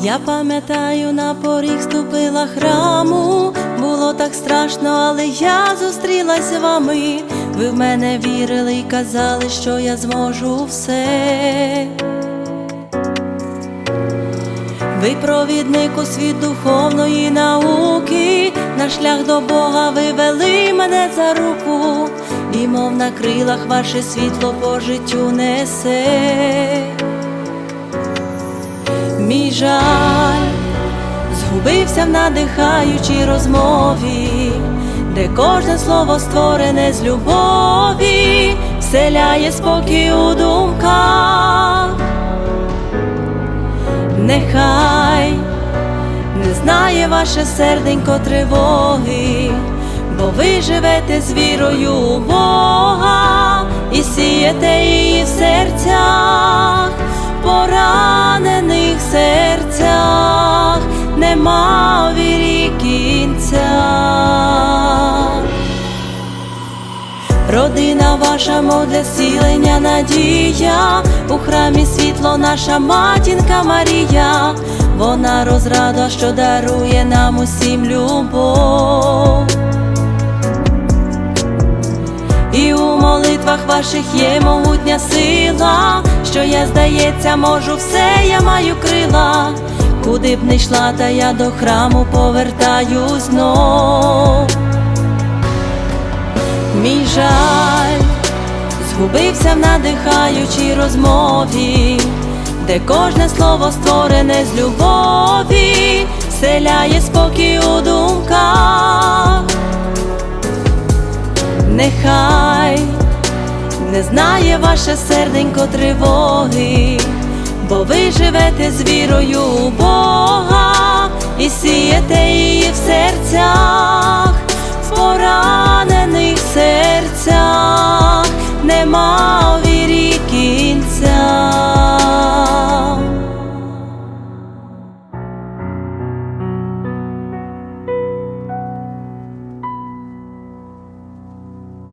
Я пам'ятаю, на поріг ступила храму. Було так страшно, але я зустрілась з вами. Ви в мене вірили і казали, що я зможу все. Ви провідник у світ духовної науки, на шлях до Бога ви вели мене за руку, і мов на крилах ваше світло по життю несе. Мій жаль згубився в надихаючій розмові, де кожне слово створене з любові, вселяє спокій у думках. Нехай не знає ваше серденько тривоги, бо ви живете з вірою у Бога і сієте її в серцях, вірі кінця. Родина ваша, мов для зцілення надія, у храмі світло наша матінка Марія, вона розрада, що дарує нам усім любов. І у молитвах ваших є могутня сила, що я, здається, можу все, я маю крила. Куди б не йшла, та я до храму повертаюсь знов. Мій жаль згубився в надихаючій розмові, де кожне слово створене з любові, вселяє спокій у думках. Нехай не знає ваше серденько тривоги, бо ви живете з вірою у Бога і сієте її в серцях,